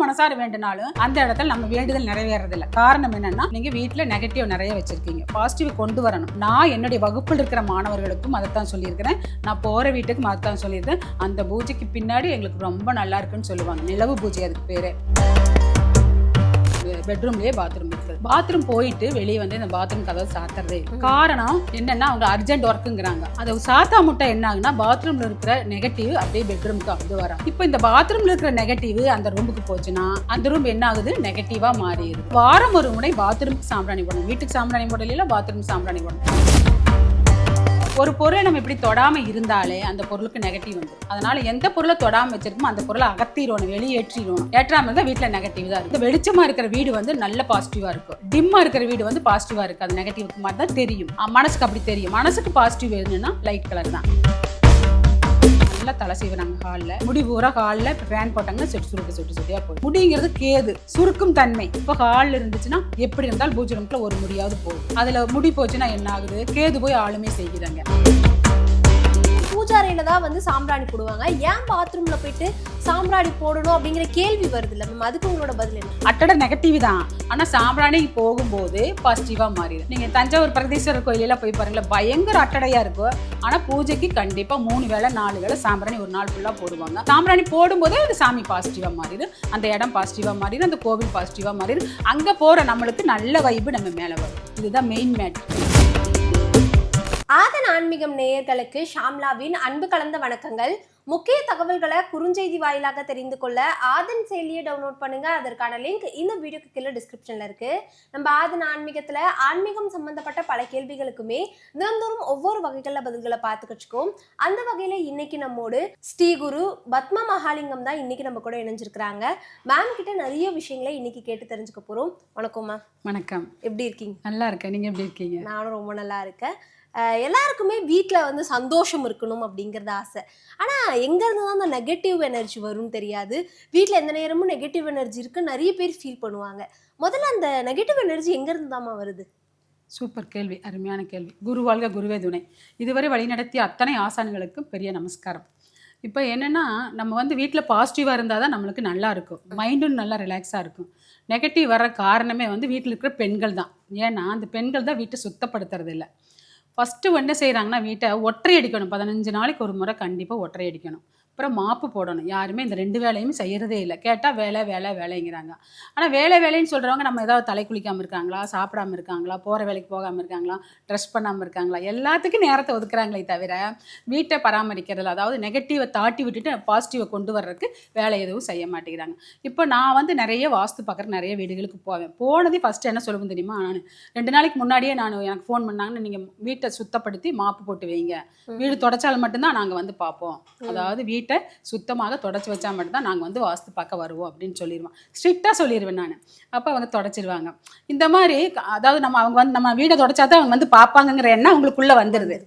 மனசார வேண்டுனாலும் அந்த இடத்துல நம்ம வேண்டுதல் நிறைவேறதில்ல காரணம் என்னன்னா நீங்க வீட்டுல நெகட்டிவ் நிறைய வச்சிருக்கீங்க. பாசிட்டிவ் கொண்டு வரணும். நான் என்னுடைய வகுப்பில் இருக்கிற மாணவர்களுக்கும் அதைத்தான் சொல்லியிருக்கிறேன். நான் போற வீட்டுக்கும் அதைத்தான் சொல்லியிருக்கேன் அந்த பூஜைக்கு பின்னாடி எங்களுக்கு ரொம்ப நல்லா இருக்குன்னு சொல்லுவாங்க. நிலவு பூஜை அதுக்கு பேரு. பெட்ரூம்லயே பாத்ரூம் இருக்கு. பாத்ரூம் போயிட்டு வெளியே வந்து இந்த பாத்ரூம் கதவை சாத்துறதே. காரணம் என்னன்னா அவங்க அர்ஜென்ட் ஒர்க்குங்கிறாங்க அதை சாத்தா முட்டை என்ன ஆகுனா பாத்ரூம்ல இருக்கிற நெகட்டிவ் அப்படியே பெட்ரூமுக்கு வந்து வரும். இப்போ இந்த பாத்ரூம்ல இருக்கிற நெகட்டிவ் அந்த ரூமுக்கு போச்சுன்னா அந்த ரூம் என்ன ஆகுது? நெகட்டிவா மாறிடுது. வாரம் ஒரு முறை பாத்ரூமுக்கு சாம்பிராணி போடணும். வீட்டுக்கு சாம்பிராணி போடல பாத்ரூம் சாம்பிராணி போடணும்? ஒரு பொருளை நம்ம இப்படி தொடாமல் இருந்தாலே அந்த பொருளுக்கு நெகட்டிவ் வந்துடும் அதனால எந்த பொருளை தொடாமல் வச்சிருக்கோமோ அந்த பொருளை அகத்திடணும் வெளியேற்றிடணும் ஏற்றாமல் இருந்தால் வீட்டில் நெகட்டிவ் தான் இந்த வெளிச்சமாக இருக்கிற வீடு வந்து நல்ல பாசிட்டிவாக இருக்கும். டிம்மாக இருக்கிற வீடு வந்து பாசிட்டிவாக இருக்குது அது நெகட்டிவ் மாதிரி தான் தெரியும். மனசுக்கு அப்படி தெரியும். மனசுக்கு பாசிட்டிவ் வேணும்னா லைட் கலர் தான். நல்லா தலை செய்வாங்க ஹாலில் முடி பூரா ஹாலில் இப்போ ஃபேன் போட்டாங்கன்னா சொட்டு சுருட்டு சுட்டு சுட்டியாக போகும். முடிங்கிறது கேது சுருக்கும் தன்மை. இப்போ ஹாலில் இருந்துச்சுன்னா எப்படி இருந்தாலும் பூஜை ஒரு முடியாவது போகும் அதில் முடி போச்சுன்னா என்ன ஆகுது? கேது போய் ஆளுமே செய்கிறாங்க பூஜாரையில தான் வந்து சாம்பிராணி போடுவாங்க. ஏன் பாத்ரூம்ல போயிட்டு சாம்பிராணி போடணும் அப்படிங்கிற கேள்வி வருது இல்ல மேம் அதுக்கு உங்களோட பதில் என்ன? அட்டட நெகட்டிவ் தான். ஆனால் சாம்பிராணி போகும்போது பாசிட்டிவா மாறிடும். நீங்கள் தஞ்சாவூர் பிரகதீஸ்வரர் கோயிலெல்லாம் போய் பாருங்களேன் பயங்கர அட்டடையாக இருக்கும். ஆனால் பூஜைக்கு கண்டிப்பாக மூணு வேளை நாலு வேளை சாம்பிராணி ஒரு நாள் ஃபுல்லாக போடுவாங்க. சாம்பிராணி போடும்போதே அது சாமி பாசிட்டிவாக மாறிடும். அந்த இடம் பாசிட்டிவாக மாறிடும். அந்த கோவில் பாசிட்டிவாக மாறிடும். அங்கே போகிற நம்மளுக்கு நல்ல வைப்பு நம்ம மேலே வரும். இதுதான் மெயின் மேட் ஆதன் ஆன்மீகம் நேயர்களுக்கு ஷாம்லாவின் அன்பு கலந்த வணக்கங்கள். முக்கிய தகவல்களை குறுஞ்செய்தி வாயிலாக தெரிந்து கொள்ள ஆதன் செயலியை டவுன்லோட் பண்ணுங்க. அதற்கான லிங்க் இந்த வீடியோக்கு கீழே டிஸ்கிரிப்ஷன்ல இருக்கு. நம்ம ஆதன் ஆன்மீகத்துல ஆன்மீகம் சம்பந்தப்பட்ட பல கேள்விகளுக்குமே தினந்தோறும் ஒவ்வொரு வகைகளில் பதில்களை பார்த்துக்கிச்சுக்கோம் அந்த வகையில இன்னைக்கு நம்மோடு ஸ்ரீகுரு பத்ம மகாலிங்கம் தான் இன்னைக்கு நம்ம கூட இணைஞ்சிருக்கிறாங்க. மேம் கிட்ட நிறைய விஷயங்களை இன்னைக்கு கேட்டு தெரிஞ்சுக்க போறோம். வணக்கம் மேம் வணக்கம். எப்படி இருக்கீங்க? நல்லா இருக்கேன். நீங்கள் எப்படி இருக்கீங்க? நானும் ரொம்ப நல்லா இருக்கேன். எல்லாருக்குமே வீட்டில் வந்து சந்தோஷம் இருக்கணும் அப்படிங்கிறது ஆசை. ஆனால் எங்கேருந்து தான் அந்த நெகட்டிவ் எனர்ஜி வரும்னு தெரியாது. வீட்டில் எந்த நேரமும் நெகட்டிவ் எனர்ஜி இருக்குன்னு நிறைய பேர் ஃபீல் பண்ணுவாங்க. முதல்ல அந்த நெகட்டிவ் எனர்ஜி எங்கேருந்து தாம்மா வருது? சூப்பர் கேள்வி. அருமையான கேள்வி. குருவாழ்க குருவே துணை. இதுவரை வழிநடத்திய அத்தனை ஆசான்களுக்கும் பெரிய நமஸ்காரம். இப்போ என்னென்னா நம்ம வந்து வீட்டில் பாசிட்டிவாக இருந்தால் தான் நம்மளுக்கு நல்லா இருக்கும். மைண்டும் நல்லா ரிலாக்ஸாக இருக்கும். நெகட்டிவ் வர காரணமே வந்து வீட்டில் இருக்கிற பெண்கள் தான். ஏன்னா அந்த பெண்கள் தான் வீட்டை சுத்தப்படுத்துறது இல்லை ஃபஸ்ட்டு என்ன செய்கிறாங்கன்னா வீட்டை ஒற்றை அடிக்கணும். பதினஞ்சு நாளைக்கு ஒரு முறை கண்டிப்பாக ஒற்றை அடிக்கணும். அப்புறம் மாப்பு போடணும். யாருமே இந்த ரெண்டு வேலையும் செய்யறதே இல்லை. கேட்டால் வேலை வேலை வேலைங்கிறாங்க. ஆனால் வேலை வேலைன்னு சொல்கிறவங்க நம்ம ஏதாவது தலை குளிக்காமல் இருக்காங்களா? சாப்பிடாம இருக்காங்களா? போகிற வேலைக்கு போகாமல் இருக்காங்களா? ட்ரெஸ் பண்ணாமல் இருக்காங்களா? எல்லாத்துக்கும் நேரத்தை ஒதுக்குறாங்களே தவிர வீட்டை பராமரிக்கிறதுல அதாவது நெகட்டிவை தாட்டி விட்டுட்டு பாசிட்டிவை கொண்டு வர்றதுக்கு வேலை எதுவும் செய்ய மாட்டேங்கிறாங்க. இப்போ நான் வந்து நிறைய வாஸ்து பார்க்குற நிறைய வீடுகளுக்கு போவேன். போனதே ஃபஸ்ட்டு என்ன சொல்லுவேன் தெரியுமா? நான் ரெண்டு நாளைக்கு முன்னாடியே நான் எனக்கு ஃபோன் பண்ணாங்கன்னு நீங்கள் வீட்டை சுத்தப்படுத்தி மாப்பு போட்டு வைங்க. வீடு தொடச்சால் மட்டும்தான் நாங்கள் வந்து பார்ப்போம். அதாவது வீட்டை சுத்தமாக தொடச்சி வச்சா மட்டும்தான் நாங்கள் வந்து வாஸ்து பார்க்க வருவோம் அப்படின்னு சொல்லிடுவோம். ஸ்ட்ரிக்டாக சொல்லிடுவேன் நான். அப்போ அவங்க தொடச்சிடுவாங்க இந்த மாதிரி அதாவது நம்ம அவங்க வந்து நம்ம வீடை தொடச்சா தான் அவங்க வந்து பார்ப்பாங்கங்கிற எண்ணம் அவங்களுக்குள்ளே வந்துடுது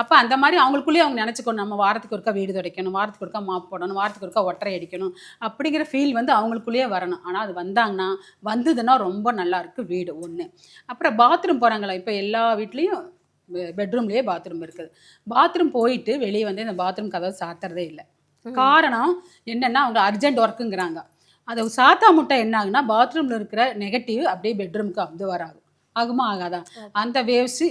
அப்போ அந்த மாதிரி அவங்களுக்குள்ளேயே அவங்க நினச்சிக்கணும். நம்ம வாரத்துக்கு ஒருக்கா வீடு துடைக்கணும் வாரத்துக்கு ஒருக்கா மாப் போடணும் வாரத்துக்கு ஒருக்கா ஒற்றை அடிக்கணும் அப்படிங்கிற ஃபீல் வந்து அவங்களுக்குள்ளேயே வரணும். ஆனால் அது வந்தாங்கன்னா வந்ததுன்னா ரொம்ப நல்லாயிருக்கு வீடு ஒன்று அப்புறம் பாத்ரூம் போகிறாங்களா இப்போ எல்லா வீட்லேயும் பெட்ரூம்லேயே பாத்ரூம் இருக்குது. பாத்ரூம் போயிட்டு வெளியே வந்து இந்த பாத்ரூம் கதவை சாத்துறதே இல்லை. காரணம் என்னன்னா அவங்க அர்ஜென்ட் ஒர்க்குங்கிறாங்க அதை சாத்தா முட்டை என்ன ஆகுனா பாத்ரூமில் இருக்கிற நெகட்டிவ் அப்படியே பெட்ரூமுக்கு வந்து வராது. ஆகுமா ஆகாதா? அந்த வேவ்ஸு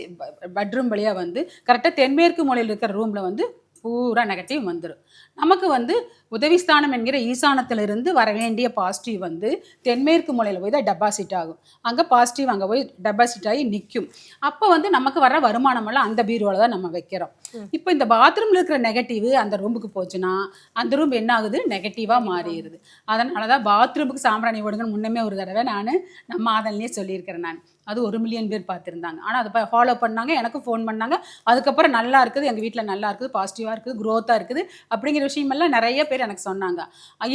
பெட்ரூம் வழியாக வந்து கரெக்டாக தென்மேற்கு மூலையில் இருக்கிற ரூமில் வந்து பூரா நெகட்டிவ் வந்துடும் நமக்கு வந்து உதவிஸ்தானம் என்கிற ஈசானத்திலிருந்து வர வேண்டிய பாசிட்டிவ் வந்து தென்மேற்கு மூலையில் போய் தான் டெபாசிட் ஆகும். அங்கே பாசிட்டிவ் அங்கே போய் டெபாசிட் ஆகி நிற்கும் அப்போ வந்து நமக்கு வர வருமானமெல்லாம் அந்த பீரோவில் தான் நம்ம வைக்கிறோம். இப்போ இந்த பாத்ரூமில் இருக்கிற நெகட்டிவ் அந்த ரூமுக்கு போச்சுன்னா அந்த ரூம் என்ன ஆகுது? நெகட்டிவாக மாறிடுது. அதனால தான் பாத்ரூமுக்கு சாம்பிராணி ஓடுங்கன்னு முன்னமே ஒரு தடவை நான் நம்ம ஆதன்லேயே சொல்லியிருக்கிறேன் நான். அது ஒரு மில்லியன் பேர் பார்த்துருந்தாங்க. ஆனால் அதை ஃபாலோ பண்ணாங்க எனக்கும் ஃபோன் பண்ணாங்க. அதுக்கப்புறம் நல்லா இருக்குது எங்கள் வீட்டில் நல்லா இருக்குது பாசிட்டிவாக இருக்குது க்ரோத்தாக இருக்குது. அப்படிங்கிற விஷயமெல்லாம் நிறைய பேர் எனக்கு சொன்னாங்க.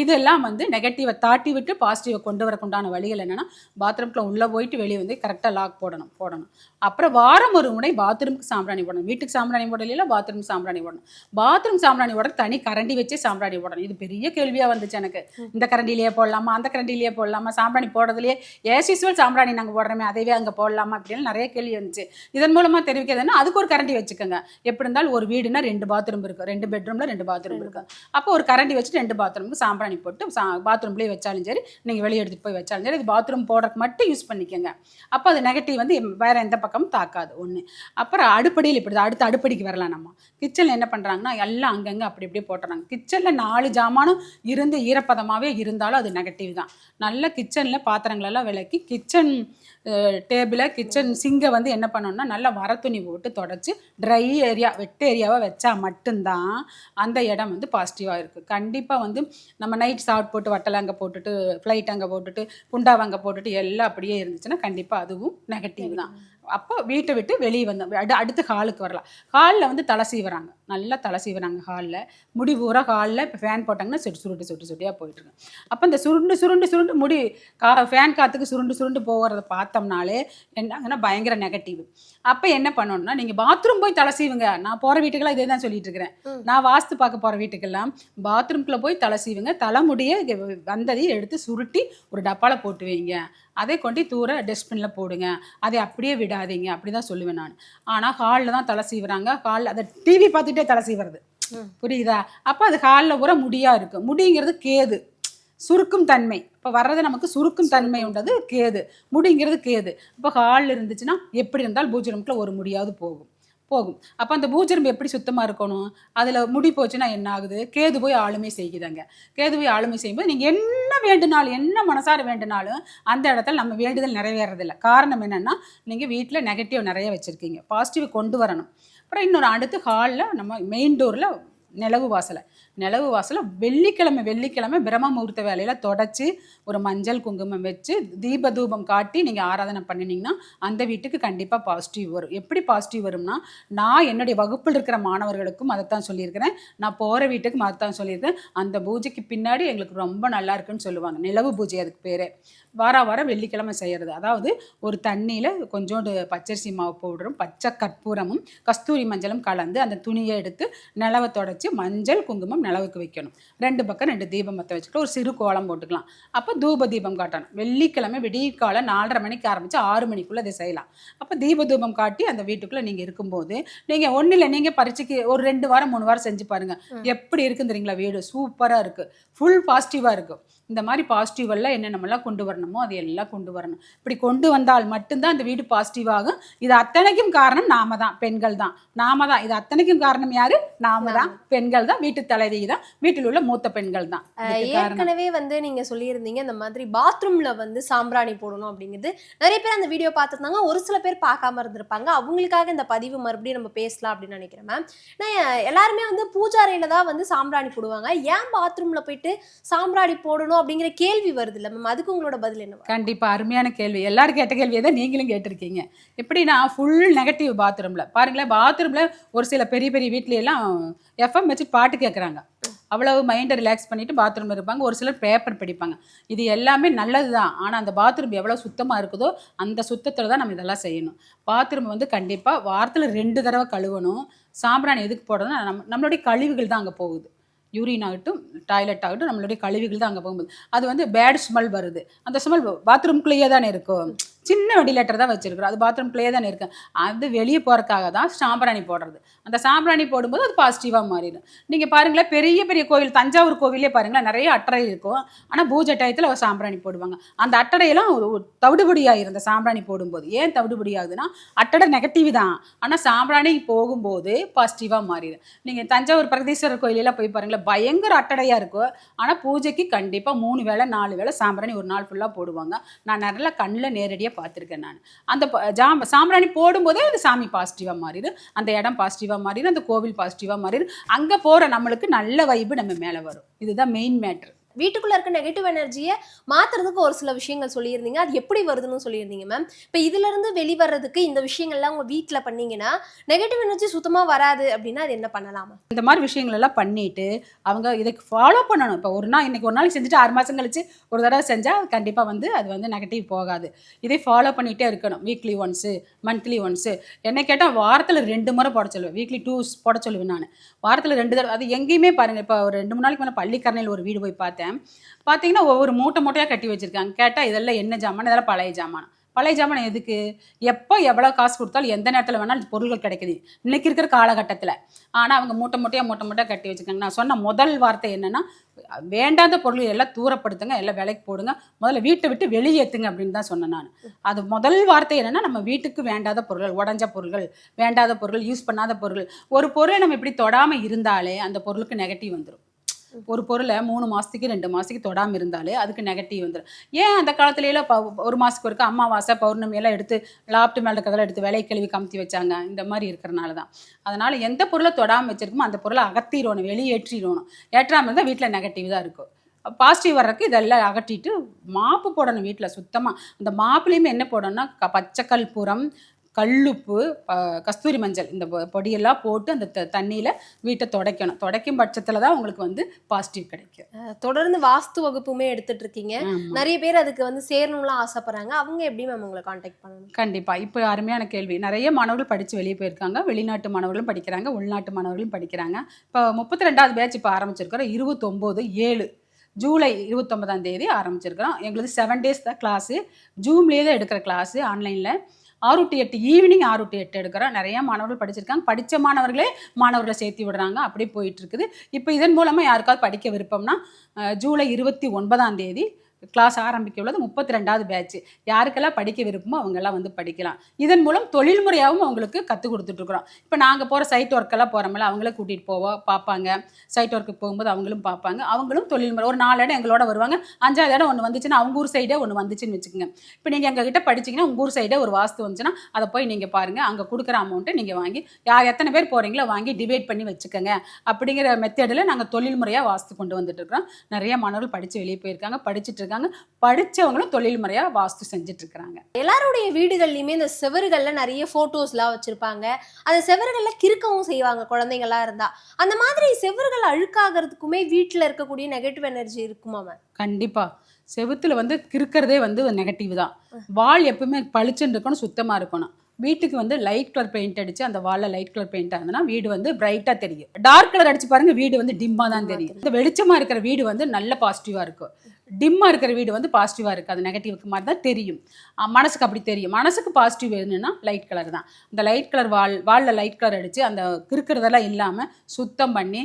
இதெல்லாம் வந்து நெகட்டிவை தாட்டி விட்டு பாசிட்டிவை கொண்டு வரக்குண்டான வழிகள் என்னன்னா பாத்ரூம்குள்ள உள்ளே போயிட்டு வெளியே வந்து கரெக்டாக லாக் போடணும் போடணும். அப்புறம் வாரம் ஒரு முறை பாத்ரூமுக்கு சாம்பிராணி போடணும். வீட்டுக்கு சாம்பிராணி போடல பாத்ரூம் சாம்பிராணி போடணும். பாத்ரூம் சாம்பிராணி போட தனி கரண்டி வச்சு சாம்பிராணி போடணும். இது பெரிய கேள்வியாக வந்துச்சு எனக்கு. இந்த கரண்டிலேயே போடலாமா? அந்த கரண்டிலேயே போடலாமா? சாம்பிராணி போடுறதுலேயே ஏஸ் யூஸ்வல் சாம்பிராணி நாங்கள் போடுறோமே அதைவே அங்கே போடலாமா? அப்படின்னு நிறைய கேள்வி வந்துச்சு. இதன் மூலமாக தெரிவிக்கிறதுன்னா அதுக்கு ஒரு கரண்டி வச்சுக்கோங்க. எப்படி இருந்தாலும் ஒரு வீடுனா ரெண்டு பாத்ரூம் இருக்கும் ரெண்டு பெட்ரூமில் ரெண்டு பாத்ரூம் இருக்கும் அப்போ ஒரு கரண்டி வச்சுட்டு ரெண்டு பாத்ரூமுக்கு சாம்பிராணி போட்டு சா பாத்ரூம்லேயே வச்சாலும் சரி நீங்கள் வெளியே எடுத்துகிட்டு போய் வச்சாலும் சரி இது பாத்ரூம் போடுறதுக்கு மட்டும் யூஸ் பண்ணிக்கோங்க. அப்போ அது நெகட்டிவ் வந்து வேற எந்த பக்கம் தாக்காது ஒன்று அப்புறம் அடுப்படியில் இப்படி தான் அடுத்த அடுப்படிக்கு வரலாம் நம்ம. கிச்சனில் என்ன பண்ணுறாங்கன்னா எல்லாம் அங்கங்கே அப்படி இப்படியே போட்டுறாங்க. கிச்சனில் நாலு ஜாமானும் இருந்து ஈரப்பதமாகவே இருந்தாலும் அது நெகட்டிவ் தான். நல்ல கிச்சனில் பாத்திரங்களெல்லாம் விளக்கி கிச்சன் டேபிளை கிச்சன் சிங்கை வந்து என்ன பண்ணணும்னா நல்லா வர துணி போட்டு தொடச்சி ட்ரை ஏரியா வெட்டு ஏரியாவை வச்சா மட்டும்தான் அந்த இடம் வந்து பாசிட்டிவாக இருக்குது கண்டிப்பாக வந்து நம்ம நைட் சாப்பிட் போட்டு வட்டலை அங்கே போட்டுட்டு ஃப்ளைட் அங்கே போட்டுட்டு குண்டாவை அங்கே போட்டுட்டு எல்லாம் அப்படியே இருந்துச்சுன்னா கண்டிப்பாக அதுவும் நெகட்டிவ் தான். அப்போ வீட்டை விட்டு வெளியே வந்து அடு அடுத்து ஹாலுக்கு வரலாம். ஹாலில் வந்து தலை சீவுறாங்க. நல்லா தலை சீவுறாங்க ஹாலில். முடி பூரா ஹாலில் இப்போ ஃபேன் போட்டாங்கன்னா சுட்டு சுருட்டு சுட்டு சுட்டியாக போயிட்டுருக்கு. அப்போ இந்த சுருண்டு சுருண்டு சுருண்டு முடி கா ஃபேன் காற்றுக்கு சுருண்டு சுருண்டு போகிறத பார்த்தோம்னாலே என்னங்கன்னா பயங்கர நெகட்டிவ் அப்போ என்ன பண்ணணும்னா நீங்கள் பாத்ரூம் போய் தலை சீவுங்க. நான் போகிற வீட்டுக்கெல்லாம் இதே தான் சொல்லிட்டு இருக்கிறேன். நான் வாஸ்து பார்க்க போகிற வீட்டுக்கெல்லாம் பாத்ரூம்குள்ளே போய் தலை சீவுங்க. தலைமுடியை வந்ததையும் எடுத்து சுருட்டி ஒரு டப்பாவில் போட்டு வைங்க. அதை கொண்டு தூர டஸ்ட்பினில் போடுங்க. அதை அப்படியே விடாதீங்க. அப்படி தான் சொல்லுவேன் நான். ஆனால் ஹாலில் தான் தலை சீவுறாங்க. ஹாலில் அதை டிவி பார்த்துட்டே தலை சீவுறது. புரியுதா? அப்போ அது ஹாலில் பூரா முடியாக இருக்குது முடிங்கிறது கேது. சுருக்கும் தன்மை. இப்போ வர்றது நமக்கு சுருக்கும் தன்மை உண்டது கேது. முடிங்கிறது கேது. இப்போ ஹாலில் இருந்துச்சுன்னா எப்படி இருந்தாலும் பூஜை ரூமுக்குள்ள ஒரு முடியாவது போகும். போகும். அப்போ அந்த பூஜை எப்படி சுத்தமாக இருக்கணும்? அதில் முடி போச்சுன்னா என்ன ஆகுது? கேது போய் ஆளுமை செய்யுதாங்க. கேது போய் ஆளுமை செய்யும்போது நீங்கள் என்ன வேண்டுனாலும் என்ன மனசார வேண்டுனாலும் அந்த இடத்துல நம்ம வேண்டுதல் நிறைவேறதில்லை. காரணம் என்னென்னா நீங்கள் வீட்டில் நெகட்டிவ் நிறைய வச்சுருக்கீங்க. பாசிட்டிவ் கொண்டு வரணும். அப்புறம் இன்னொரு அடுத்து ஹாலில் நம்ம மெயின் டோரில் நிலவு வாசலை. நிலவு வாசலை வெள்ளிக்கிழமை வெள்ளிக்கிழமை பிரம்ம முகூர்த்த வேலையில் தொடச்சி ஒரு மஞ்சள் குங்குமம் வச்சு தீப தூபம் காட்டி நீங்கள் ஆராதனை பண்ணினீங்கன்னா அந்த வீட்டுக்கு கண்டிப்பாக பாசிட்டிவ் வரும். எப்படி பாசிட்டிவ் வரும்னா நான் என்னுடைய வகுப்பில் இருக்கிற மாணவர்களுக்கும் அதைத்தான் சொல்லியிருக்கிறேன். நான் போகிற வீட்டுக்கும் அதைத்தான் சொல்லியிருக்கேன் அந்த பூஜைக்கு பின்னாடி எங்களுக்கு ரொம்ப நல்லா இருக்குன்னு சொல்லுவாங்க. நிலவு பூஜை அதுக்கு பேரே. வார வாரம் வெள்ளிக்கிழமை செய்கிறது அதாவது ஒரு தண்ணியில் கொஞ்சோண்டு பச்சரிசி மாவு பவுடரும் பச்சை கற்பூரமும் கஸ்தூரி மஞ்சளும் கலந்து அந்த துணியை எடுத்து நிலவை தொடச்சி மஞ்சள் குங்குமம் நிலவுக்கு வைக்கணும். ரெண்டு பக்கம் ரெண்டு தீபம் மற்ற வச்சுட்டு ஒரு சிறு கோலம் போட்டுக்கலாம். அப்போ தூப தீபம் காட்டணும். வெள்ளிக்கிழமை விடியற்காலை நாலரை மணிக்கு ஆரம்பித்து ஆறு மணிக்குள்ளே இதை செய்யலாம். அப்போ தீப தூபம் காட்டி அந்த வீட்டுக்குள்ளே நீங்கள் இருக்கும்போது நீங்கள் ஒன்றும் இல்லை நீங்கள் பரீட்சைக்கு ஒரு ரெண்டு வாரம் மூணு வாரம் செஞ்சு பாருங்கள் எப்படி இருக்குன்னு தெரியுங்களா? வீடு சூப்பராக இருக்குது ஃபுல் பாசிட்டிவாக இருக்கும் இந்த மாதிரி பாசிட்டிவ் எல்லாம் என்னென்னமெல்லாம் கொண்டு வரணுமோ அது எல்லாம் கொண்டு வரணும். இப்படி கொண்டு வந்தால் மட்டும்தான் அந்த வீடு பாசிட்டிவ் ஆகும். இது அத்தனைக்கும் காரணம் நாம தான் பெண்கள் தான். நாம தான். இது அத்தனைக்கும் காரணம் யாரு? நாம தான். பெண்கள் தான் வீட்டு தலைவி தான் வீட்டில் உள்ள மூத்த பெண்கள் தான். ஏற்கனவே வந்து நீங்க சொல்லியிருந்தீங்க இந்த மாதிரி பாத்ரூம்ல வந்து சாம்பிராணி போடணும் அப்படிங்கிறது நிறைய பேர் அந்த வீடியோ பார்த்துருந்தாங்க ஒரு சில பேர் பார்க்காம இருந்திருப்பாங்க. அவங்களுக்காக இந்த பதிவு மறுபடியும் நம்ம பேசலாம் அப்படின்னு நினைக்கிறேன் மேம் நான் எல்லாருமே வந்து பூஜாரையில தான் வந்து சாம்பிராணி போடுவாங்க. ஏன் பாத்ரூம்ல போயிட்டு சாம்பிராணி போடணும் அப்படிங்கிற கேள்வி வருது இல்லை மேம் அதுக்கு உங்களோட பதில் என்ன கண்டிப்பாக அருமையான கேள்வி. எல்லாரும் கேட்ட கேள்வியை தான் நீங்களும் கேட்டிருக்கீங்க. எப்படின்னா ஃபுல் நெகட்டிவ் பாத்ரூமில் பாருங்களேன் பாத்ரூமில் ஒரு சில பெரிய பெரிய வீட்லையெல்லாம் எஃப்எம் வச்சு பாட்டு கேட்குறாங்க அவ்வளவு மைண்டை ரிலாக்ஸ் பண்ணிட்டு பாத்ரூம் இருப்பாங்க. ஒரு சிலர் பேப்பர் படிப்பாங்க. இது எல்லாமே நல்லது தான் ஆனால் அந்த பாத்ரூம் எவ்வளோ சுத்தமாக இருக்குதோ அந்த சுத்தத்தில் தான் நம்ம இதெல்லாம் செய்யணும். பாத்ரூம் வந்து கண்டிப்பாக வாரத்தில் ரெண்டு தடவை கழுவணும். சாம்பிராணி எதுக்கு போடணும் நம்ம நம்மளுடைய கழிவுகள் தான் அங்கே போகுது. யூரின் ஆகட்டும் டாய்லெட் ஆகட்டும் நம்மளுடைய கழிவுகள் தான் அங்கே போகும்போது. அது வந்து பேட் ஸ்மெல் வருது. அந்த ஸ்மெல் பாத்ரூம்குள்ளேயே தானே இருக்கும். சின்ன வெண்டிலேட்டர் தான் வச்சிருக்கிறோம். அது பாத்ரூம்குள்ளேயே தானே இருக்குது அது வெளியே போகிறக்காக தான் சாம்பிராணி போடுறது. அந்த சாம்பிராணி போடும்போது அது பாசிட்டிவாக மாறிடும். நீங்கள் பாருங்களேன் பெரிய பெரிய கோவில் தஞ்சாவூர் கோவிலே பாருங்களேன் நிறைய அட்டறை இருக்கும். ஆனால் பூஜை டயத்தில் சாம்பிராணி போடுவாங்க. அந்த அட்டடையெல்லாம் ஒரு ஒரு தவிடுபடி அந்த சாம்பிராணி போடும்போது. ஏன் தவிடுபடி ஆகுதுன்னா அட்டடை நெகட்டிவ் தான். ஆனால் சாம்பிராணி போகும்போது பாசிட்டிவாக மாறிடும். நீங்கள் தஞ்சாவூர் பிரகதீஸ்வரர் கோயிலெல்லாம் போய் பாருங்களேன் பயங்கர அட்டடையாக இருக்கும். ஆனால் பூஜைக்கு கண்டிப்பாக மூணு வேளை நாலு வேளை சாம்பிராணி ஒரு நாள் ஃபுல்லாக போடுவாங்க. நான் நல்லா கண்ணில் நேரடியாக பார்த்துருக்கேன் நான். அந்த ஜாம் சாம்பிராணி போடும்போதே அந்த சாமி பாசிட்டிவாக மாறிடும் அந்த இடம் பாசிட்டிவாக மாறிடும் அந்த கோவில் பாசிட்டிவாக மாறிடும் அங்கே போகிற நம்மளுக்கு நல்ல வைப்பு நம்ம மேலே வரும். இதுதான் மெயின் மேட்ரு வீட்டுக்குள்ள இருக்க நெகட்டிவ் எனர்ஜியை மாத்துறதுக்கு ஒரு சில விஷயங்கள் சொல்லியிருந்தீங்க. அது எப்படி வருதுன்னு சொல்லியிருந்தீங்க மேம் இப்போ இதுல இருந்து வெளிவரதுக்கு இந்த விஷயங்கள்லாம் உங்க வீட்டில் பண்ணீங்கன்னா நெகட்டிவ் எனர்ஜி சுத்தமா வராது அப்படின்னா அது என்ன பண்ணலாமா? இந்த மாதிரி விஷயங்கள் எல்லாம் பண்ணிட்டு அவங்க இதுக்கு ஃபாலோ பண்ணணும். இப்போ ஒரு நாள் இன்னைக்கு ஒரு நாளைக்கு செஞ்சுட்டு ஆறு மாதம் கழிச்சு ஒரு தடவை செஞ்சால் கண்டிப்பாக வந்து அது வந்து நெகட்டிவ் போகாது. இதை ஃபாலோ பண்ணிகிட்டே இருக்கணும். வீக்லி ஒன்ஸு மந்த்லி ஒன்ஸு என்ன கேட்டால் வாரத்தில் ரெண்டு முறை போட சொல்லுவேன். வீக்லி டூ போட சொல்லுவேன் நான். வாரத்தில் ரெண்டு தடவை. அது எங்கேயுமே பாருங்கள் இப்போ ஒரு ரெண்டு மூணு நாளைக்கு மேலே பள்ளிக்கரணையில் ஒரு வீடு போய் பார்த்தேன் பார்த்தீங்கன்னா ஒவ்வொரு மூட்டை மூட்டையாக கட்டி வச்சுருக்காங்க. கேட்டால் இதெல்லாம் என்ன ஜாமான்? இதெல்லாம் பழைய ஜாமான். பழைய ஜாமான் எதுக்கு? எப்போ எவ்வளோ காசு கொடுத்தாலும் எந்த நேரத்தில் வேணாலும் பொருள்கள் கிடைக்குது. இன்னைக்கு இருக்கிற காலகட்டத்தில். ஆனால் அவங்க மூட்டை மூட்டையாக மூட்டை மூட்டையாக கட்டி வச்சுருக்காங்க. நான் சொன்ன முதல் வார்த்தை என்னென்னா வேண்டாத பொருள் எல்லாம் தூரப்படுத்துங்க எல்லாம் விலைக்கு போடுங்க. முதல்ல வீட்டை விட்டு வெளியேற்றுங்க அப்படின்னு தான் சொன்னேன் நான். அது முதல் வார்த்தை என்னென்னா நம்ம வீட்டுக்கு வேண்டாத பொருள்கள் உடஞ்ச பொருள்கள் வேண்டாத பொருள் யூஸ் பண்ணாத பொருள். ஒரு பொருளை நம்ம இப்படி தொடாமல் இருந்தாலே அந்த பொருளுக்கு நெகட்டிவ் வந்துடும் ஒரு பொருளை மூணு மாதத்துக்கு ரெண்டு மாதத்துக்கு தொடாமல் இருந்தாலே அதுக்கு நெகட்டிவ் வந்துடும் ஏன் அந்த காலத்துலலாம் ஒரு மாதத்துக்கு ஒருக்க அமாவாசை பௌர்ணமி எல்லாம் எடுத்து லாப்ட் மேலே இருக்கிறதெல்லாம் எடுத்து விலை கழுவி கமுத்தி வச்சாங்க. இந்த மாதிரி இருக்கிறனால தான். அதனால் எந்த பொருளை தொடாமல் வச்சிருக்கோமோ அந்த பொருளை அகற்றிடணும் வெளியேற்றிடணும். ஏற்றாமல் இருந்தால் வீட்டில் நெகட்டிவ் தான் இருக்கும். பாசிட்டிவ் வர்றதுக்கு இதெல்லாம் அகட்டிட்டு மாப்பு போடணும் வீட்டில் சுத்தமாக அந்த மாப்புலேயுமே என்ன போடணும்னா க பச்சை கற்பூரம் கல்லுப்பு கஸ்தூரி மஞ்சள் இந்த பொடியெல்லாம் போட்டு அந்த த தண்ணியில் வீட்டை துடைக்கணும். துடைக்கும் பட்சத்தில் தான் உங்களுக்கு வந்து பாசிட்டிவ் கிடைக்கும். தொடர்ந்து வாஸ்து வகுப்புமே எடுத்துட்டு இருக்கீங்க. நிறைய பேர் அதுக்கு வந்து சேரணும்லாம் ஆசைப்படுறாங்க. அவங்க எப்படி மேம் உங்களை காண்டாக்ட் பண்ணணும்? கண்டிப்பா. இப்போ அருமையான கேள்வி. நிறைய மாணவர்கள் படித்து வெளியே போயிருக்காங்க. வெளிநாட்டு மாணவர்களும் படிக்கிறாங்க. உள்நாட்டு மாணவர்களும் படிக்கிறாங்க. இப்போ முப்பத்தி ரெண்டாவது பேட்ச் இப்போ ஆரம்பிச்சிருக்கிறோம். இருபத்தொம்போது ஏழு. ஜூலை இருபத்தொன்பதாம் தேதி ஆரம்பிச்சிருக்கிறோம். எங்களுக்கு செவன் டேஸ் தான் கிளாஸு ஜூம்லேயே தான் எடுக்கிற கிளாஸு ஆன்லைனில் ஆறு டு எட்டு ஈவினிங் ஆறு டு எட்டு எடுக்கிறோம் நிறைய மாணவர்கள் படிச்சிருக்காங்க. படித்த மாணவர்களே மாணவர்களை சேர்த்து விடுறாங்க. அப்படியே போயிட்டு இருக்குது. இப்போ இதன் மூலமாக யாருக்காவது படிக்க விருப்பம்னா ஜூலை இருபத்தி ஒன்பதாம் தேதி கிளாஸ் ஆரம்பிக்க உள்ளது முப்பத்தி ரெண்டாவது பேட்ச் யாருக்கெல்லாம் படிக்க விருப்பமோ அவங்கெல்லாம் வந்து படிக்கலாம். இதன் மூலம் தொழில் முறையாகவும் அவங்களுக்கு கற்றுக் கொடுத்துட்ருக்குறோம் இப்போ நாங்கள் போகிற சைட் ஒர்க்கெல்லாம் போகிறோம்ல அவங்கள கூட்டிகிட்டு போவோம் பார்ப்பாங்க சைட் ஒர்க்குக்கு போகும்போது அவங்களும் பார்ப்பாங்க அவங்களும் தொழில் முறை ஒரு நாலு இடம் எங்களோட வருவாங்க. அஞ்சாவது இடம் ஒன்று வந்துச்சுன்னா அவங்க ஊர் சைடே ஒன்று வந்துச்சுன்னு வச்சுக்கோங்க. இப்போ நீங்கள் எங்ககிட்ட படிச்சீங்கன்னா உங்கள் ஊர் சைடே ஒரு வாஸ்து வந்துச்சுன்னா அதை போய் நீங்கள் பாருங்கள் அங்கே கொடுக்குற அமௌண்ட்டை நீங்கள் வாங்கி யார் எத்தனை பேர் போகிறீங்களோ வாங்கி டிவைட் பண்ணி வச்சுக்கோங்க. அப்படிங்கிற மெத்தடில் நாங்கள் தொழில் முறையாக வாஸ்து கொண்டு வந்துட்டுருக்குறோம் நிறைய மாணவர்கள் படித்து வெளியே போயிருக்காங்க. படிச்சுட்டு இருக்காங்க படித்தவங்களும் தொழில் முறையாக வாஸ்து செஞ்சுட்டு இருக்கிறாங்க எல்லாருடைய வீடுகள்லையுமே இந்த செவறுகள்ல நிறைய போட்டோஸ்லாம் வச்சிருப்பாங்க. அந்த செவறுகள்ல கிறுக்கவும் செய்வாங்க குழந்தைங்களா இருந்தா. அந்த மாதிரி செவறுகள் அழுக்காகிறதுக்குமே வீட்டுல இருக்கக்கூடிய நெகட்டிவ் எனர்ஜி இருக்குமா மேம் கண்டிப்பா. செவுத்துல வந்து கிறுக்கிறதே வந்து நெகட்டிவ் தான். வால் எப்பவுமே பளிச்சுன்னு இருக்கணும் சுத்தமா இருக்கணும். வீட்டுக்கு வந்து லைட் கலர் பெயிண்ட் அடிச்சு அந்த வால்ல லைட் கலர் பெயிண்ட் இருந்ததுன்னா வீடு வந்து பிரைட்டா தெரியும். டார்க் கலர் அடிச்சு பாருங்க வீடு வந்து டிம்மா தான் தெரியும். இந்த வெளிச்சமா இருக்கிற வீடு வந்து நல்ல பாசிட்டிவா இருக்கும். டிம்மாக இருக்கிற வீடு வந்து பாசிட்டிவாக இருக்காது அது நெகட்டிவ்க்கு மாதிரி தான் தெரியும். மனசுக்கு அப்படி தெரியும். மனசுக்கு பாசிட்டிவ் வேணும்னா லைட் கலர் தான். இந்த லைட் கலர் வால் வாலில் லைட் கலர் அடித்து அந்த கிறுக்கிறதெல்லாம் இல்லாமல் சுத்தம் பண்ணி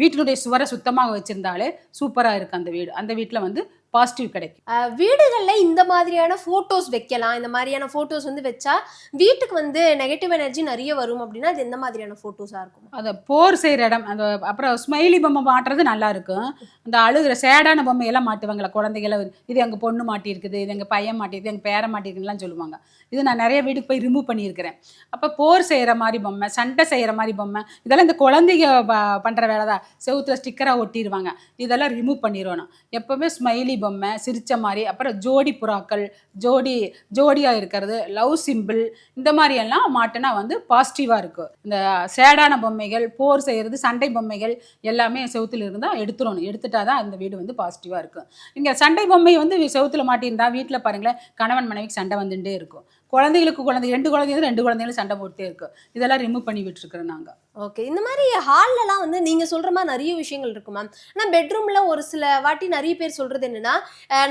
வீட்டினுடைய சுவரை சுத்தமாக வச்சுருந்தாலே சூப்பராக இருக்குது அந்த வீடு. அந்த வீட்டில் வந்து பாசிட்டிவ் கிடைக்கும். வீடுகள்ல இந்த மாதிரியான போட்டோஸ் வைக்கலாம். இந்த மாதிரியான போட்டோஸ் வந்து வச்சா வீட்டுக்கு வந்து நெகட்டிவ் எனர்ஜி நிறைய வரும் அப்படின்னா அது எந்த மாதிரியான போட்டோஸா இருக்கும்? அந்த போர் செய்கிற இடம். அந்த அப்புறம் ஸ்மைலி பொம்மை மாட்டுறது நல்லா இருக்கும். அந்த அழுகிற சேடான பொம்மையெல்லாம் மாட்டுவாங்களே குழந்தைகளை இது எங்கள் பொண்ணு மாட்டியிருக்குது இது எங்கள் பையன் மாட்டிருக்கு எங்கள் பேரை மாட்டிருக்குன்னுலாம் சொல்லுவாங்க. இது நான் நிறைய வீட்டுக்கு போய் ரிமூவ் பண்ணியிருக்கிறேன். அப்போ போர் செய்கிற மாதிரி பொம்மை சண்டை செய்கிற மாதிரி பொம்மை இதெல்லாம் இந்த குழந்தைங்க ப- பண்ற வேலை தான் செவுத்துல ஸ்டிக்கராக ஒட்டிடுவாங்க இதெல்லாம் ரிமூவ் பண்ணிடணும். எப்போவுமே ஸ்மைலி பொம்மை சிரித்த மாதிரி அப்புறம் ஜோடி புறாக்கள் ஜோடி ஜோடியாக இருக்கிறது லவ் சிம்பிள் இந்த மாதிரியெல்லாம் மாட்டினா வந்து பாசிட்டிவாக இருக்கும் இந்த சேடான பொம்மைகள் போர் செய்கிறது சண்டை பொம்மைகள் எல்லாமே செவுத்துல இருந்தால் எடுத்துடணும். எடுத்துட்டா தான் அந்த வீடு வந்து பாசிட்டிவாக இருக்கும் இங்கே சண்டை பொம்மை வந்து செவுத்தில் மாட்டியிருந்தா வீட்டில் பாருங்களேன் கணவன் மனைவிக்கு சண்டை வந்துட்டே இருக்கும். குழந்தைகளுக்கு குழந்தை ரெண்டு குழந்தைங்க ரெண்டு குழந்தைகளும் சண்டை போட்டே இருக்கும் இதெல்லாம் ரிமூவ் பண்ணி விட்டுருக்குறோம் நாங்கள் ஓகே இந்த மாதிரி ஹால்லலாம் வந்து நீங்க சொல்ற மாதிரி நிறைய விஷயங்கள் இருக்கு மேம் ஆனால் பெட்ரூம்ல ஒரு சில வாட்டி நிறைய பேர் சொல்றது என்னன்னா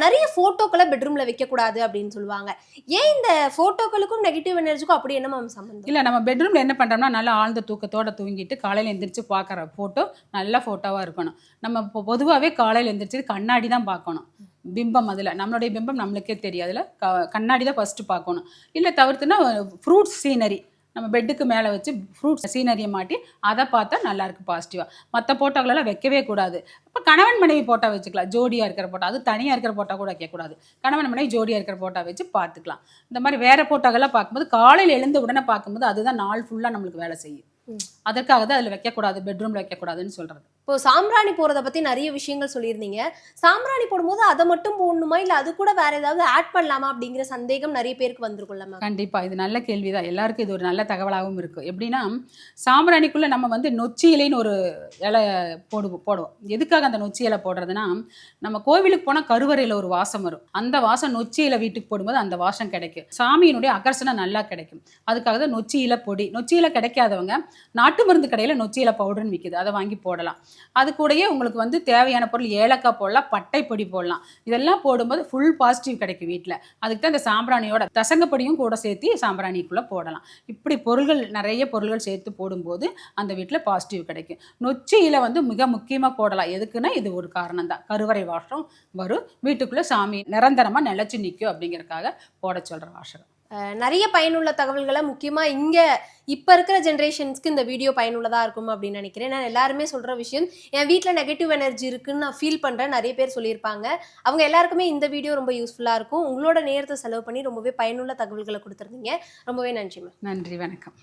நிறைய போட்டோக்களை பெட்ரூம்ல வைக்க கூடாது அப்படின்னு சொல்லுவாங்க. ஏன் இந்த போட்டோக்களுக்கும் நெகட்டிவ் எனர்ஜிக்கும் அப்படி என்ன மேம் சம்பந்தம்? இல்லை நம்ம பெட்ரூமில் என்ன பண்ணுறோம்னா நல்லா ஆழ்ந்த தூக்கத்தோட தூங்கிட்டு காலையில் எந்திரிச்சு பார்க்குற ஃபோட்டோ நல்ல ஃபோட்டோவாக இருக்கணும். நம்ம பொதுவாகவே காலையில் எந்திரிச்சு கண்ணாடி தான் பார்க்கணும். பிம்பம் அதில். நம்மளுடைய பிம்பம் நம்மளுக்கே தெரியும். அதில் க கண்ணாடி தான் ஃபஸ்ட்டு பார்க்கணும். இல்லை தவிர்த்துனா ஃப்ரூட்ஸ் சீனரி நம்ம பெட்டுக்கு மேலே வச்சு ஃப்ரூட்ஸ் சீனரியை மாட்டி அதை பார்த்தா நல்லாயிருக்கு பாசிட்டிவாக மற்ற போட்டோக்களெல்லாம் வைக்கவே கூடாது. அப்போ கணவன் மனைவி போட்டோ வச்சுக்கலாம். ஜோடியாக இருக்கிற போட்டோ. அது தனியாக இருக்கிற போட்டோ கூட வைக்கக்கூடாது. கணவன் மனைவி ஜோடியாக இருக்கிற போட்டோ வச்சு பார்த்துக்கலாம். இந்த மாதிரி வேறு போட்டோக்கெல்லாம் பார்க்கும்போது காலையில் எழுந்த உடனே பார்க்கும்போது அதுதான் நாள் ஃபுல்லாக நம்மளுக்கு வேலை செய்யும். அதற்காக தான் அதில் வைக்கக்கூடாது பெட்ரூமில் வைக்கக்கூடாதுன்னு சொல்கிறது இப்போ சாம்பிராணி போறத பத்தி நிறைய விஷயங்கள் சொல்லியிருந்தீங்க. சாம்பிராணி போடும்போது அதை மட்டும் போடணுமா? இல்ல அது கூட வேற ஏதாவது ஆட் பண்ணலாமா அப்படிங்கிற சந்தேகம் நிறைய பேருக்கு வந்திருக்கும்ல மேம் கண்டிப்பா. இது நல்ல கேள்விதான். எல்லாருக்கும் இது ஒரு நல்ல தகவலாகவும் இருக்கும் எப்படின்னா சாம்பிராணிக்குள்ள நம்ம வந்து நொச்சி இலைன்னு ஒரு இலை போடுவோம் போடுவோம். எதுக்காக அந்த நொச்சி இலை போடுறதுன்னா நம்ம கோவிலுக்கு போனால் கருவறையில் ஒரு வாசம் வரும். அந்த வாசம் நொச்சி இலை வீட்டுக்கு போடும்போது அந்த வாசம் கிடைக்கும். சாமியினுடைய அகர்ஷணம் நல்லா கிடைக்கும். அதுக்காக தான் நொச்சி இலை பொடி. நொச்சி இலை கிடைக்காதவங்க நாட்டு மருந்து கடையில் நொச்சியில பவுடர்னு விற்கிது அதை வாங்கி போடலாம். அது கூடயே உங்களுக்கு வந்து தேவையான பொருள் ஏலக்காய் போடலாம் பட்டைப்பொடி போடலாம். இதெல்லாம் போடும்போது ஃபுல் பாசிட்டிவ் கிடைக்கும் வீட்டில் அதுக்கு தான் இந்த சாம்பிராணியோட தசங்கப்படியும் கூட சேர்த்து சாம்பிராணிக்குள்ளே போடலாம். இப்படி பொருள்கள் நிறைய பொருள்கள் சேர்த்து போடும்போது அந்த வீட்டில் பாசிட்டிவ் கிடைக்கும். நொச்சியில் வந்து மிக முக்கியமாக போடலாம். எதுக்குன்னா இது ஒரு காரணம் தான். கருவறை வாசம் வரும். வீட்டுக்குள்ளே சாமி நிரந்தரமாக நிலச்சி நிற்கும் அப்படிங்கிறக்காக போட சொல்கிற வாசகம். நிறைய பயனுள்ள தகவல்களை முக்கியமாக இங்கே இப்போ இருக்கிற ஜென்ரேஷன்ஸ்க்கு இந்த வீடியோ பயனுள்ளதாக இருக்கும் அப்படின்னு நினைக்கிறேன். நான் எல்லாருமே சொல்கிற விஷயம் என் வீட்டில் நெகட்டிவ் எனர்ஜி இருக்குன்னு நான் ஃபீல் பண்ணுறேன் நிறைய பேர் சொல்லியிருப்பாங்க. அவங்க எல்லாருக்குமே இந்த வீடியோ ரொம்ப யூஸ்ஃபுல்லாக இருக்கும். உங்களோட நேரத்தை செலவு பண்ணி ரொம்பவே பயனுள்ள தகவல்களை கொடுத்துருந்தீங்க. ரொம்பவே நன்றி மேம் நன்றி வணக்கம்.